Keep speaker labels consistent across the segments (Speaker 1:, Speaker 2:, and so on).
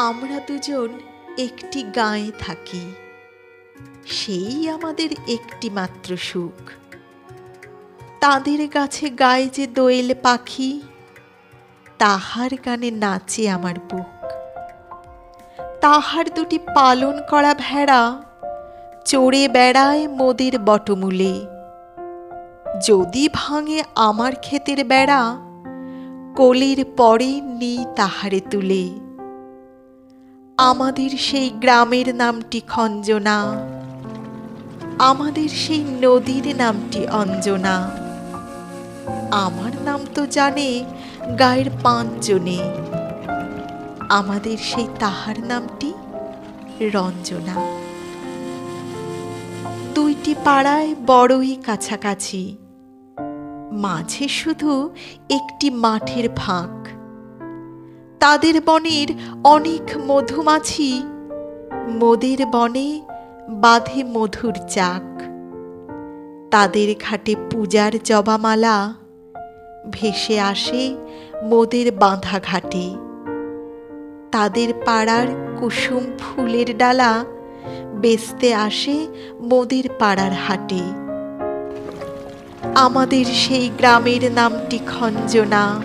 Speaker 1: আমরা দুজন একটি গাঁয়ে থাকি। সেই আমাদের একটি মাত্র সুখ। তাদের গাছে গায়ে যে দোয়েল পাখি, তাহার গানে নাচে আমার বুক। তাহার দুটি পালন করা ভেড়া চড়ে বেড়ায় মোদের বটমূলে। যদি ভাঙে আমার ক্ষেতের বেড়া, কোলের পরে নেই তাহারে তুলে। আমাদের সেই গ্রামের নামটি খঞ্জনা। আমাদের সেই নদীর নামটি অঞ্জনা। আমার নাম তো জানে গায়ের পাঁচজনে। আমাদের সেই তাহার নামটি রঞ্জনা। দুইটি পাড়ায় বড়ই কাছাকাছি। মাঝে শুধু একটি মাঠের ফাঁক। তাদের বনের অনেক মধুমাছি। মোদের বনে বাঁধে মধুর চাক। তাদের ঘাটে পূজার জবামালা। ভেসে আসে মোদের বাঁধা ঘাটে। তাদের পাড়ার কুসুম ফুলের ডালা বেচতে আসে মোদের পাড়ার হাটে। আমাদের সেই গ্রামের নামটি খঞ্জনা।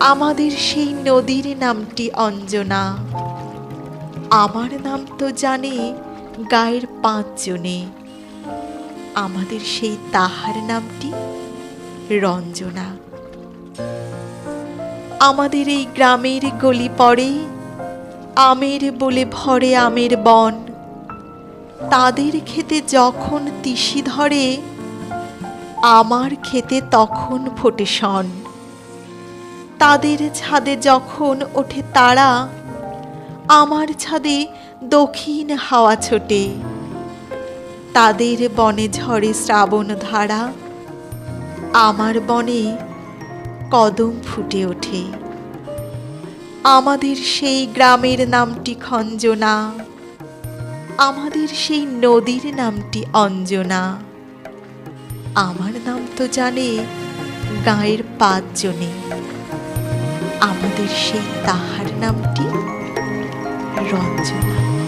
Speaker 1: আমাদের সেই নদীর নামটি অঞ্জনা। আমার নাম তো জানে গায়ের পাঁচজনে। আমাদের সেই তাহার নামটি রঞ্জনা। আমাদের এই গ্রামের গলি পড়ে, আমের বলে ভরে আমের বন। তাদের খেতে যখন তিসি ধরে, আমার খেতে তখন ফোটে শন। তাদের ছাদে যখন ওঠে তারা, আমার ছাদে দক্ষিণ হাওয়া ছোটে। তাদের বনে ঝরে শ্রাবণ ধারা, আমার বনে কদম ফুটে ওঠে। আমাদের সেই গ্রামের নামটি খঞ্জনা, আমাদের সেই নদীর নামটি অঞ্জনা। আমার নাম তো জানে গায়ের পাঁচজনে। সেই তাহার নামটি রঞ্জনা।